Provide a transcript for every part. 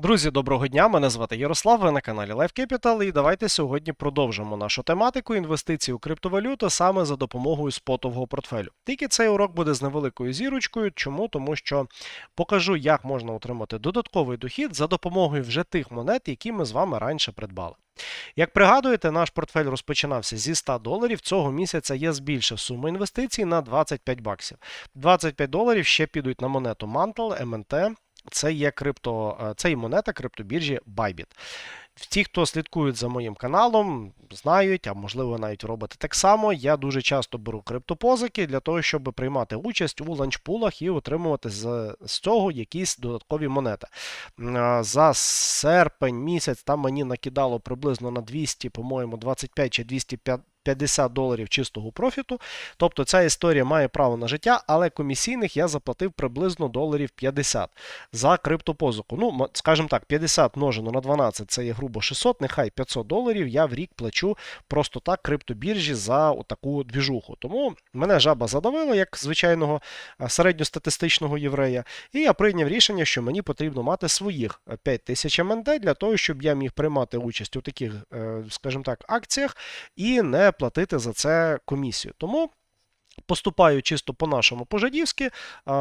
Друзі, доброго дня! Мене звати Ярослав, ви на каналі Life Capital, і давайте сьогодні продовжимо нашу тематику інвестицій у криптовалюту саме за допомогою спотового портфелю. Тільки цей урок буде з невеликою зірочкою. Чому? Тому що покажу, як можна отримати додатковий дохід за допомогою вже тих монет, які ми з вами раніше придбали. Як пригадуєте, наш портфель розпочинався зі 100 доларів. Цього місяця я збільшив суму інвестицій на 25 баксів. 25 доларів ще підуть на монету Mantle, MNT. Це є крипто, е, це є монета криптобіржі Bybit. Ті, хто слідкують за моїм каналом, знають, а можливо навіть робите так само. Я дуже часто беру криптопозики для того, щоб приймати участь у ланчпулах і отримувати з, з цього якісь додаткові монети. За серпень місяць там мені накидало приблизно на 200, по-моєму, 25 чи 250 50 доларів чистого профіту. Тобто ця історія має право на життя, але комісійних я заплатив приблизно доларів 50 за криптопозику. Ну, скажімо так, 50 множено на 12 це є грубо 600, нехай 500 доларів я в рік плачу просто так криптобіржі за таку двіжуху. Тому мене жаба задавила, як звичайного середньостатистичного єврея, і я прийняв рішення, що мені потрібно мати своїх 5000 МНД для того, щоб я міг приймати участь у таких, е, скажімо так, акціях і не платити за це комісію. Тому. Поступаю чисто по-нашому по-жадівськи,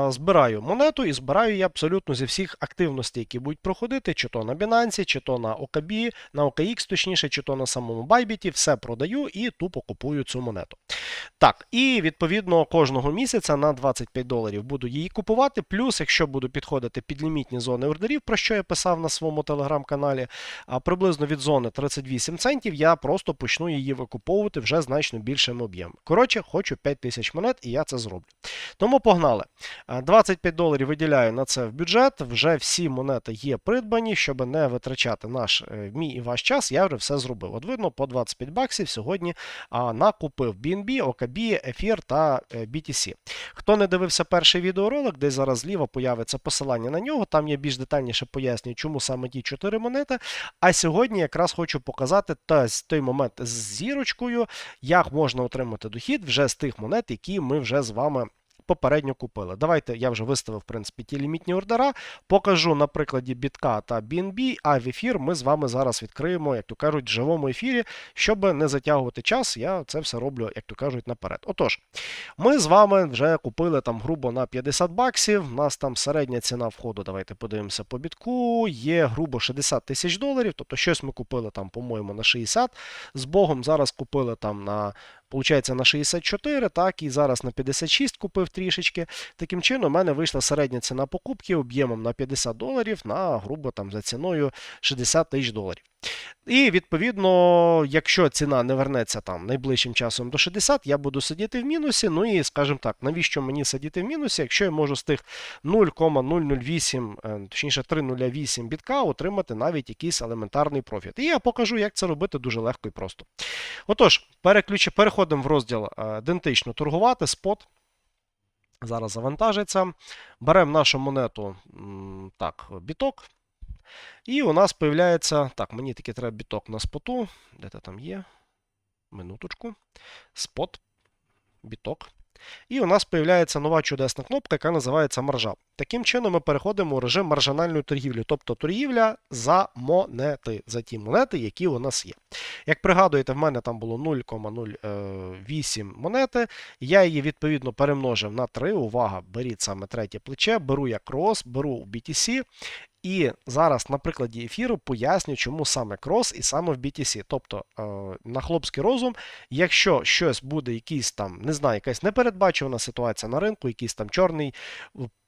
збираю монету і збираю її абсолютно зі всіх активностей, які будуть проходити, чи то на Binance, чи то на OKB, на OKX, точніше, чи то на самому Bybit, все продаю і тупо купую цю монету. Так, і відповідно кожного місяця на 25 доларів буду її купувати. Плюс, якщо буду підходити під лімітні зони ордерів, про що я писав на своєму телеграм-каналі, приблизно від зони 38 центів, я просто почну її викуповувати вже значно більшим об'ємом. Коротше, хочу 5 тисяч монет, і я це зроблю. Тому погнали. 25 доларів виділяю на це в бюджет. Вже всі монети є придбані, щоб не витрачати наш е, мій і ваш час. Я вже все зробив. От видно, по 25 баксів сьогодні накупив BNB, OKB, Ефір та е, BTC. Хто не дивився перший відеоролик, десь зараз зліва появиться посилання на нього. Там я більш детальніше пояснюю, чому саме ті 4 монети. А сьогодні якраз хочу показати той момент з зірочкою, як можна отримати дохід вже з тих монет, які ми вже з вами. Попередньо купили. Давайте я вже виставив, в принципі, ті лімітні ордера. Покажу на прикладі бітка та BNB, а в ефір ми з вами зараз відкриємо, як то кажуть, в живому ефірі, щоб не затягувати час. Я це все роблю, як то кажуть, наперед. Отож, ми з вами вже купили там грубо на 50 баксів. У нас там середня ціна входу. Давайте подивимося по бітку. Є грубо 60 тисяч доларів. Тобто щось ми купили там, по-моєму, на 60. З Богом зараз купили там на. Получається на 64, так, і зараз на 56 купив трішечки. Таким чином, у мене вийшла середня ціна покупки об'ємом на 50 доларів на грубо там за ціною 60 тисяч доларів. І відповідно, якщо ціна не вернеться там найближчим часом до 60, я буду сидіти в мінусі. Ну і скажімо так, навіщо мені сидіти в мінусі, якщо я можу з тих 0,008, е, точніше 3,08 бітка отримати навіть якийсь елементарний профіт. І я покажу, як це робити дуже легко і просто. Отож, переключ... переходимо в розділ е, ідентично торгувати, спот. Зараз завантажиться. Беремо нашу монету, так, біток. І у нас появляється. Так, мені таки треба біток на споту. Де ти там є? Минуточку. Спот. Біток. І у нас появляється нова чудесна кнопка, яка називається маржа. Таким чином ми переходимо у режим маржинальної торгівлі, тобто торгівля за монети, за ті монети, які у нас є. Як пригадуєте, в мене там було 0,08 монети. Я її відповідно перемножив на 3. Увага, беріть саме третє плече, беру я крос, беру у BTC. І зараз на прикладі ефіру поясню, чому саме крос і саме в BTC. Тобто, е, на хлопський розум, якщо щось буде якийсь там, не знаю, якась непередбачувана ситуація на ринку, якийсь там чорний,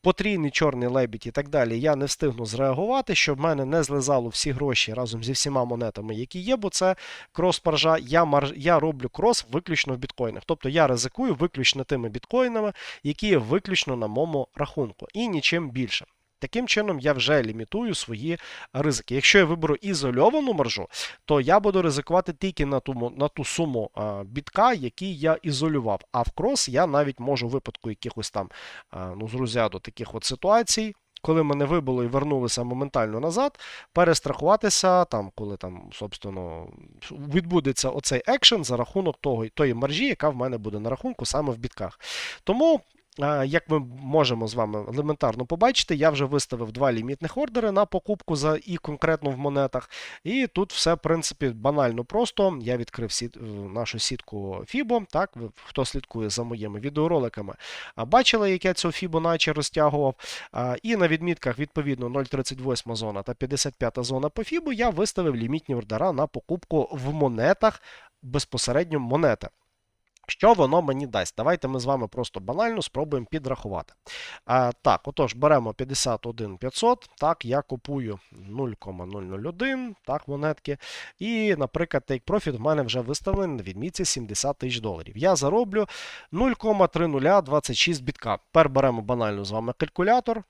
потрійний чорний лебідь і так далі, я не встигну зреагувати, щоб в мене не злизало всі гроші разом зі всіма монетами, які є, бо це крос-маржа. Я, марж... я роблю крос виключно в біткоїнах. Тобто я ризикую виключно тими біткоїнами, які є виключно на моєму рахунку, і нічим більше. Таким чином, я вже лімітую свої ризики. Якщо я виберу ізольовану маржу, то я буду ризикувати тільки на ту на ту суму бітка, який я ізолював. А в крос я навіть можу в випадку якихось там ну, з розряду таких от ситуацій. Коли мене вибило і вернулися моментально назад, перестрахуватися, там, коли там, собственно, відбудеться оцей екшен за рахунок того, тої маржі, яка в мене буде на рахунку саме в бітках. Тому як ми можемо з вами елементарно побачити, я вже виставив два лімітних ордери на покупку за і конкретно в монетах. І тут все, в принципі, банально просто. Я відкрив сіт, е, нашу сітку FIBO. Так, хто слідкує за моїми відеороликами, бачили, як я цю FIBO наче розтягував. І на відмітках, відповідно, 0,38 зона та 55 зона по FIBO я виставив лімітні ордера на покупку в монетах, безпосередньо монети. Що воно мені дасть? Давайте ми з вами просто банально спробуємо підрахувати. А, так, отож, беремо 51 500. Так, я купую 0,001 так, монетки. І, наприклад, Take Profit в мене вже виставлений на відмітці 70 тисяч доларів. Я зароблю 0,3026 бітка. Тепер беремо банально з вами калькулятор.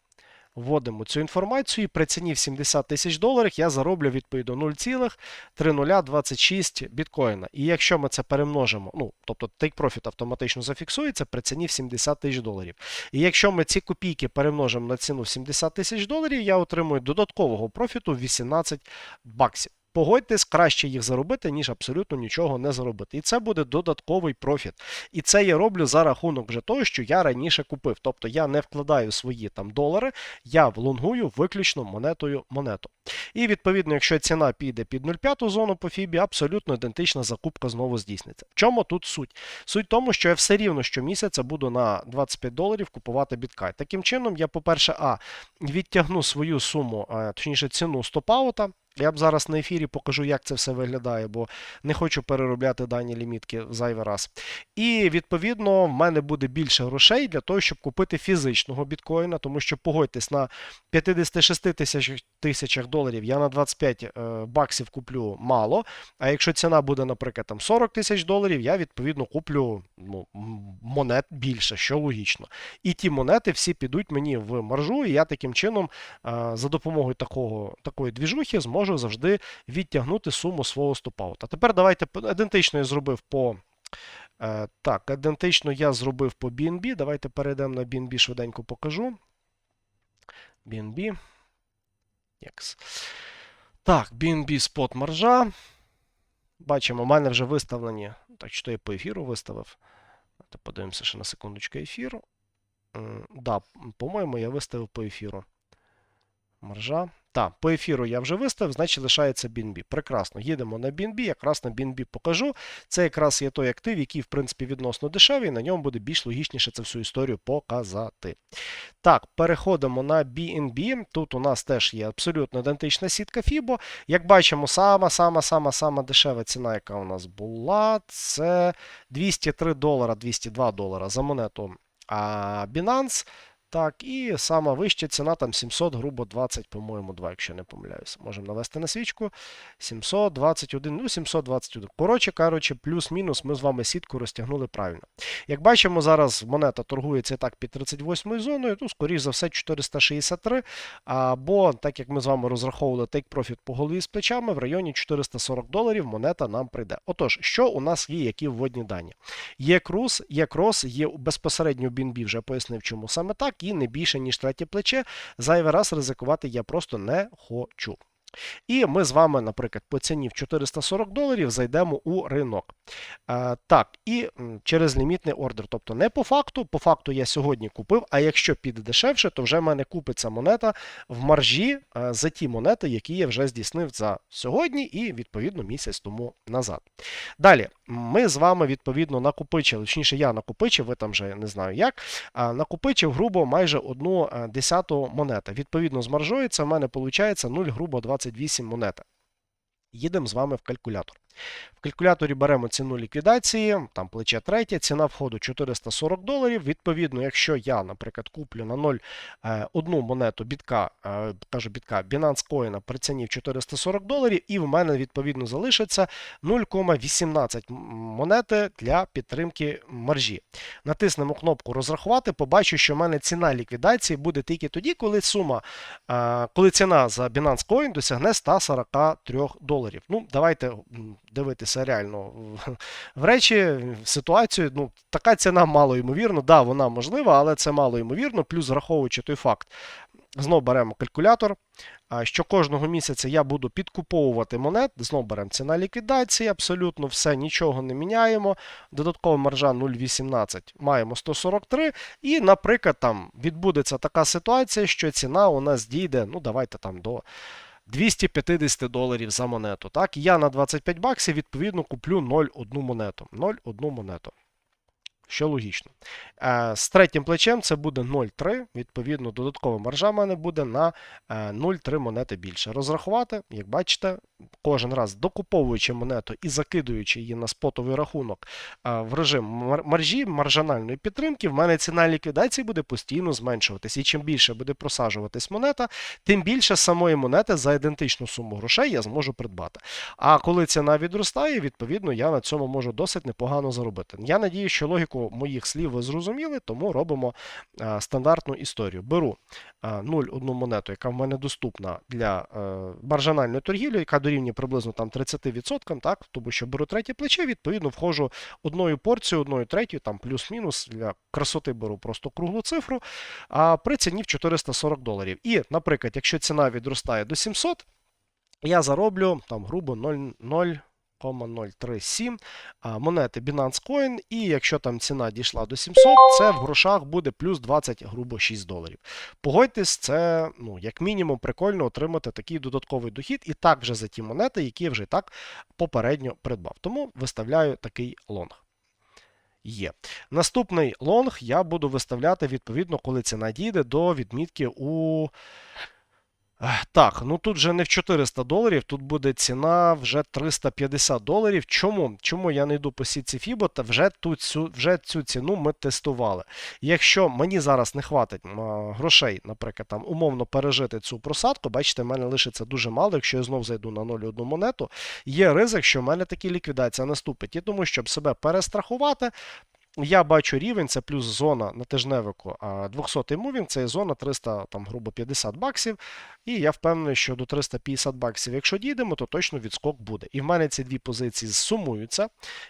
Вводимо цю інформацію і при ціні в 70 тисяч доларів я зароблю відповідно 0,3026 біткоїна. І якщо ми це перемножимо, ну, тобто Take Profit автоматично зафіксується при ціні в 70 тисяч доларів. І якщо ми ці копійки перемножимо на ціну в 70 тисяч доларів, я отримую додаткового профіту 18 баксів. Погодьтесь, краще їх заробити, ніж абсолютно нічого не заробити. І це буде додатковий профіт. І це я роблю за рахунок вже того, що я раніше купив. Тобто я не вкладаю свої там долари, я влонгую виключно монетою монету. І відповідно, якщо ціна піде під 0,5 зону по Фібі, абсолютно ідентична закупка знову здійсниться. В чому тут суть? Суть в тому, що я все рівно щомісяця буду на 25 доларів купувати біткай. Таким чином, я, по-перше, а відтягну свою суму, а, точніше ціну стопаута. Я б зараз на ефірі покажу, як це все виглядає, бо не хочу переробляти дані лімітки в зайвий раз. І відповідно в мене буде більше грошей для того, щоб купити фізичного біткоїна, тому що погодьтесь, на 56 тисяч, тисячах доларів я на 25 е, баксів куплю мало. А якщо ціна буде, наприклад, там 40 тисяч доларів, я відповідно куплю ну, монет більше, що логічно. І ті монети всі підуть мені в маржу, і я таким чином е, за допомогою такого, такої двіжухи зможу завжди відтягнути суму свого стопаута. Тепер давайте ідентично я зробив по. Е, так, ідентично я зробив по BNB. Давайте перейдемо на BNB, швиденько покажу. BNB. X. Так, BNB спот маржа. Бачимо, у мене вже виставлені. Так, що я по ефіру виставив. Давайте подивимося ще на секундочку ефіру. М, Да, по-моєму, я виставив по ефіру. Маржа. Так, по ефіру я вже виставив, значить лишається BNB. Прекрасно. Їдемо на BNB, якраз на BNB покажу. Це якраз є той актив, який, в принципі, відносно дешевий, на ньому буде більш логічніше це всю історію показати. Так, переходимо на BNB. Тут у нас теж є абсолютно ідентична сітка FIBO. Як бачимо, сама-сама-сама-сама дешева ціна, яка у нас була, це 203 долара, 202 долара за монету а, Binance. Так, і сама вища ціна там 700, грубо 20, по-моєму, 2, якщо не помиляюсь. Можемо навести на свічку. 721, ну 721. Коротше кажучи, плюс-мінус ми з вами сітку розтягнули правильно. Як бачимо, зараз монета торгується і так під 38 зоною, ну, скоріш за все, 463. Або, так як ми з вами розраховували take profit по голові з плечами, в районі 440 доларів монета нам прийде. Отож, що у нас є, які вводні дані? Є крус, є крос, є безпосередньо BNB, вже пояснив, чому саме так, і не більше, ніж третє плече. Зайвий раз ризикувати я просто не хочу. І ми з вами, наприклад, по ціні в 440 доларів зайдемо у ринок. Е, так, і через лімітний ордер. Тобто не по факту, по факту я сьогодні купив, а якщо піде дешевше, то вже в мене купиться монета в маржі е, за ті монети, які я вже здійснив за сьогодні і відповідно місяць тому назад. Далі, ми з вами відповідно накопичили, точніше, я накопичив, ви там вже не знаю як, а, накопичив грубо майже одну е, десяту монети. Відповідно, з маржою це в мене виходить 0, грубо 28 монета. Їдемо з вами в калькулятор. В калькуляторі беремо ціну ліквідації, там плече третє, ціна входу 440 доларів. Відповідно, якщо я, наприклад, куплю на 0 е, одну монету бітка, е, кажу бітка Binance Coin при ціні в 440 доларів, і в мене відповідно залишиться 0,18 монети для підтримки маржі. Натиснемо кнопку розрахувати, побачу, що в мене ціна ліквідації буде тільки тоді, коли сума, е, коли ціна за Binance Coin досягне 143 доларів. Ну, давайте дивитися реально в- речі, в ситуацію. Ну, така ціна мало ймовірно. Да, вона можлива, але це мало ймовірно. Плюс враховуючи той факт, Знову беремо калькулятор. Що кожного місяця я буду підкуповувати монет. Знову беремо ціна ліквідації, абсолютно все, нічого не міняємо. Додаткова маржа 0,18 маємо 143. І, наприклад, там відбудеться така ситуація, що ціна у нас дійде, ну давайте там до 250 доларів за монету. Так, я на 25 баксів відповідно куплю 0,1 монету. 0,1 монету. Що логічно. Е, З третім плечем це буде 0,3. Відповідно, додаткова маржа в мене буде на е, 0,3 монети більше. Розрахувати, як бачите, кожен раз докуповуючи монету і закидуючи її на спотовий рахунок е, в режим маржі, маржинальної підтримки, в мене ціна ліквідації буде постійно зменшуватись. І чим більше буде просаджуватись монета, тим більше самої монети за ідентичну суму грошей я зможу придбати. А коли ціна відростає, відповідно, я на цьому можу досить непогано заробити. Я надію, що логіку моїх слів ви зрозуміли, тому робимо е, стандартну історію. Беру е, 0,1 монету, яка в мене доступна для е, маржинальної торгівлі, яка дорівнює приблизно там 30%, так, тому що беру третє плече, відповідно, входжу одною порцією, одною третьою, там плюс-мінус для красоти беру просто круглу цифру, а при ціні в 440 доларів. І, наприклад, якщо ціна відростає до 700, я зароблю там грубо 0,0. 0,037 а, монети Binance Coin, і якщо там ціна дійшла до 700, це в грошах буде плюс 20, грубо 6 доларів. Погодьтесь, це ну, як мінімум прикольно отримати такий додатковий дохід, і так вже за ті монети, які я вже так попередньо придбав. Тому виставляю такий лонг. Є. Наступний лонг я буду виставляти відповідно, коли ціна дійде до відмітки у. Так, ну тут вже не в 400 доларів, тут буде ціна вже 350 доларів. Чому? Чому я не йду по сітці FIBO, та вже, тут цю, вже цю ціну ми тестували. Якщо мені зараз не хватить грошей, наприклад, там умовно пережити цю просадку, бачите, в мене лишиться дуже мало, якщо я знов зайду на 0,1 монету, є ризик, що в мене такі ліквідація наступить. І тому, щоб себе перестрахувати, я бачу рівень, це плюс зона на тижневику, а 200 мувінг це зона 300, там, грубо 50 баксів. І я впевнений, що до 350 баксів, якщо дійдемо, то точно відскок буде. І в мене ці дві позиції сумуються.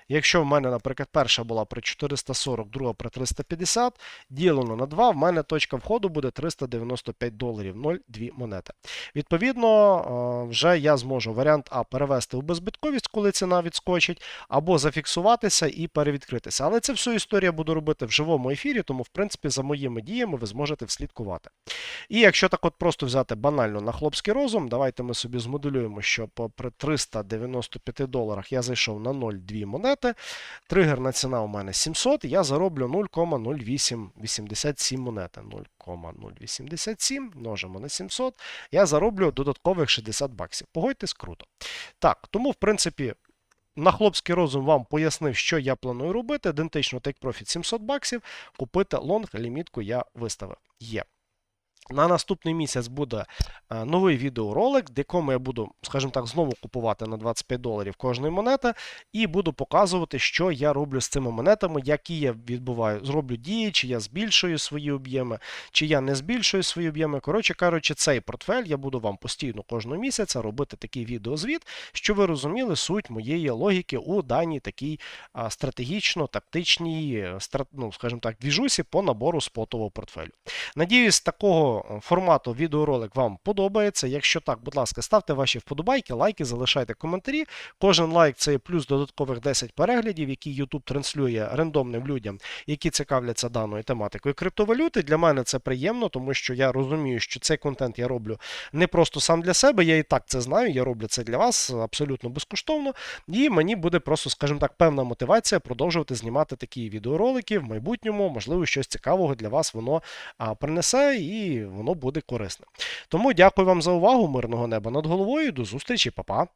Якщо в мене, наприклад, перша була при 440, друга при 350, ділено на 2, в мене точка входу буде 395 доларів, 0,2 монети. Відповідно, вже я зможу варіант А перевести у беззбитковість, коли ціна відскочить, або зафіксуватися і перевідкритися. Але це всю історію буду робити в живому ефірі, тому, в принципі, за моїми діями ви зможете вслідкувати. І якщо так от просто взяти банально на хлопський розум, давайте ми собі змоделюємо, що при 395 доларах я зайшов на 0,2 монети. Тригерна ціна у мене 700, я зароблю 0,0887 монети. 0,087 множимо на 700, я зароблю додаткових 60 баксів. Погодьтесь, круто. Так, тому, в принципі, на хлопський розум вам пояснив, що я планую робити. Ідентично Take Profit 700 баксів. Купити лонг, лімітку я виставив. Є. На наступний місяць буде е, новий відеоролик, в якому я буду, скажімо так, знову купувати на 25 доларів кожної монети, і буду показувати, що я роблю з цими монетами, які я відбуваю. Зроблю дії, чи я збільшую свої об'єми, чи я не збільшую свої об'єми. Коротше кажучи, цей портфель я буду вам постійно кожного місяця робити такий відеозвіт, що ви розуміли суть моєї логіки у даній такій стратегічно-тактичній, е, ну, скажімо так, двіжусі по набору спотового портфелю. Надіюсь, такого формату відеоролик вам подобається. Якщо так, будь ласка, ставте ваші вподобайки, лайки, залишайте коментарі. Кожен лайк це плюс додаткових 10 переглядів, які YouTube транслює рандомним людям, які цікавляться даною тематикою криптовалюти. Для мене це приємно, тому що я розумію, що цей контент я роблю не просто сам для себе. Я і так це знаю. Я роблю це для вас абсолютно безкоштовно. І мені буде просто, скажімо так, певна мотивація продовжувати знімати такі відеоролики в майбутньому. Можливо, щось цікавого для вас воно принесе і воно буде корисне. Тому дякую вам за увагу, мирного неба над головою. До зустрічі, па-па!